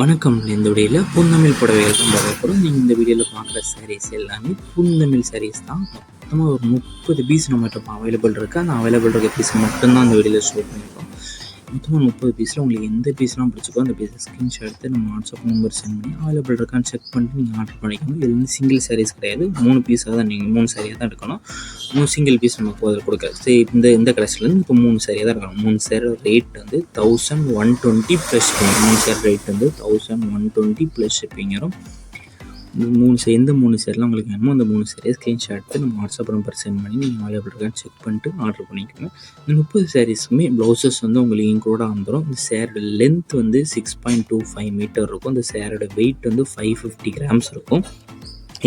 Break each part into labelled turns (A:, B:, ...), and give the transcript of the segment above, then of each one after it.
A: வணக்கம். இந்த வீடியோவில் புந்தமிழ் புடவைகள் தான் பார்க்க போகிறோம் நீங்கள் இந்த வீடியோவில் பார்க்குற சாரீஸ் எல்லாமே புந்தமிழ் சாரீஸ் தான். மொத்தமாக ஒரு முப்பது பீஸ் நம்மகிட்ட அவைலபிள் இருக்குது அந்த அவைலபிள் இருக்க பீஸ் மட்டும்தான் அந்த வீடியோவில் ஷோ பண்ணியிருக்கோம் மொத்தமாக முப்பது பீஸில் உங்களுக்கு எந்த பீஸ்லாம் பிடிச்சிக்கோ அந்த பீஸை ஸ்க்ரீன்ஷாட் எடுத்து நம்ம வாட்ஸ்அப் நம்பர் சென்ட் பண்ணி அவைலபிள் இருக்கான்னு செக் பண்ணிட்டு நீங்கள் ஆர்டர் பண்ணிக்கணும் இது வந்து சிங்கிள் சாரீஸ் கிடையாது. மூணு பீஸாக தான் நீங்கள் மூணு சாரியாக தான் எடுக்கணும். மூணு சிங்கிள் பீஸ் நமக்கு அதில் கொடுக்க சரி இந்த இந்த கடைசிலேருந்து இப்போ மூணு சாரியாக தான் இருக்கணும் மூணு சேர ரேட் வந்து தௌசண்ட் ஒன் டுவெண்ட்டி ப்ளஸ் மூணு சேர் ரேட் வந்து thousand one twenty plus shipping வரும். மூணு சே எந்த மூணு சேரில் உங்களுக்கு வேணுமோ அந்த மூணு சேரீயை ஸ்க்ரீன்ஷாட் எடுத்து நம்ம வாட்ஸ்அப் நம்பர் சென்ட் பண்ணி நீங்கள் அவைலபிள் இருக்கான்னு செக் பண்ணிட்டு ஆர்டர் பண்ணிக்கோங்க. இந்த முப்பது சாரீஸுமே ப்ளவுசஸ் வந்து உங்களுக்கு இன்க்ளூடாக வந்துடும் இந்த சேரோட லென்த் வந்து six point two five meter இருக்கும். இந்த சேரோட வெயிட் வந்து ஃபைவ் ஃபிஃப்டி கிராம்ஸ் இருக்கும்.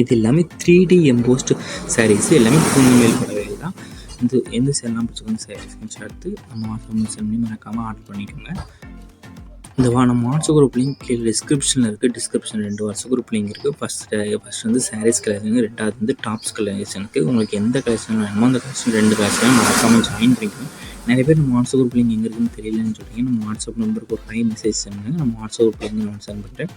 A: இது எல்லாமே த்ரீ டி எம்போஸ்ட் சாரீஸ் எல்லாமே பூமிமேல் படவே தான். இந்த எந்த சேரெலாம் பிடிச்சிக்கோங்க சாரி ஸ்க்ரீன்ஷாட் எடுத்து நம்ம வாட்ஸ்அப் நம்பர் சென்ட் பண்ணி மறக்காமல் ஆர்டர் பண்ணிக்கோங்க. இந்த வா நம்ம வாட்ஸ்அப் குரூப் லிங்க் கீழே டிஸ்கிரிப்ஷனில் இருக்குது டிஸ்கிரிப்ஷன் ரெண்டு வாட்ஸ்அப் குரூப் லிங்க் இருக்குது ஃபஸ்ட்டு ஃபஸ்ட் வந்து சாரீஸ் கலெக்ஷன் ரெண்டாவது வந்து டாப்ஸ் கலெக்ஷனுக்கு உங்களுக்கு எந்த கலெக்ஷன் வேணுமோ அந்த கலெக்ஷன் ரெண்டு கலெக்ஷனும் மறக்காமல் ஜாயின் பண்ணிக்கணும் நிறைய பேர் நம்ம வாட்ஸ்அப் குரூப் லிங்க் எங்கே இருக்குன்னு தெரியலன்னு சொல்லிங்க நம்ம வாட்ஸ்அப் நம்பருக்கு ஒரு ஹை மெசேஜ் சென்னுங்க நம்ம வாட்ஸ்அப் குரூப் லிங்க் நான் சென்ட் பண்ணுறேன்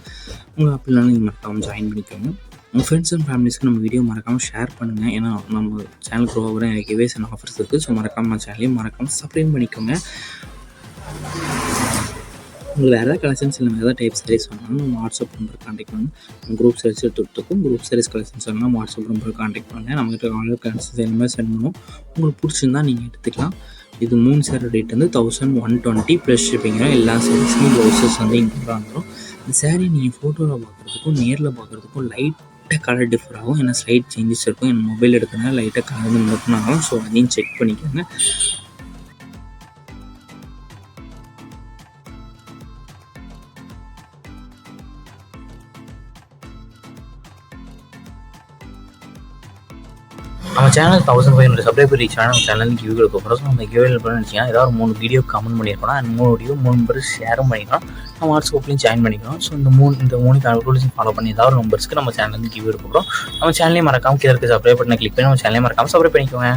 A: உங்கள் அப்படிலாம் நீங்கள் மறக்காமல் ஜாயின் பண்ணிக்கோங்க. உங்கள் ஃப்ரெண்ட்ஸ் அண்ட் ஃபேமிலிஸ்க்கு நம்ம வீடியோ மறக்காமல் ஷேர் பண்ணுங்கள் ஏன்னா நம்ம சேனல் க்ரோ ஆகிற கிவேஸ் அண்ட் ஆஃபர்ஸ் இருக்குது ஸோ மறக்காமல் சேனலையும் மறக்காமல் சப்ஸ்கிரைப் பண்ணிக்கோங்க. உங்களுக்கு வேறு ஏதாவது கலெக்ஷன்ஸ் இல்லை ஏதாவது டைப் சாரீஸ் வேணாலும் நம்ம வாட்ஸ்அப் நம்பர் கான்டெக்ட் பண்ணி குரூப் சாரீஸ் எடுத்துகிட்டு குரூப் சாரீஸ் கலெக்ஷன்ஸ் வேணாலும் நம்ம வாட்ஸ்அப் நம்பர் கான்டெக்ட் பண்ணுங்கள் நம்மகிட்ட ஆன்லைன் கலெக்ஷன்ஸ் எல்லாமே சென்ட் பண்ணுவோம். உங்களுக்கு பிடிச்சிருந்தா நீங்கள் எடுத்துக்கலாம். இது மூணு சேரீ ரேட் வந்து thousand one twenty plus shipping எல்லா சாரீஸுமே ப்ளவுசஸ் வந்து இன்க்ளூட் வந்துடும் இந்த சாரீ நீங்கள் ஃபோட்டோவில் பார்க்குறதுக்கும் நேரில் பார்க்குறதுக்கும் லைட்டாக கலர் டிஃபர் ஆகும். ஏன்னா ஸ்லைட் சேஞ்சஸ் இருக்கும். என் மொபைல் எடுக்கிறனால லைட்டாக கலர் மட்டும் ஆகும் ஸோ அதையும் செக் பண்ணிக்கோங்க. நம்ம channel thousand five hundred subscriber reach ஆனால் நம்ம சேனல் கியூ கொடுக்க போகிறோம் ஸோ அந்த கியூ நினச்சிங்கன்னா ஏதாவது ஒரு மூணு வீடியோ கமெண்ட் பண்ணியிருக்கணும் அந்த மூணு வீடியோ மூணு பேர் ஷேரும் பண்ணிக்கலாம் நம்ம வாட்ஸ்அப்லையும் ஜாயின் பண்ணிக்கலாம் ஸோ இந்த மூணு இந்த மூணு ரூல்ஸும் ஃபாலோ பண்ணி ஏதாவது ஒரு நம்பர்ஸ்க்கு நம்ம சேனல் வந்து கியூ எடுக்க போகிறோம் நம்ம சேனலையும் மறக்காமல் கீழே இருக்க சப்ஸ்கிரைப் பண்ணி கிளிக் பண்ணி நம்ம சேனலையும் மறக்காமல் சப்ஸ்கிரைப் பண்ணிக்கோங்க.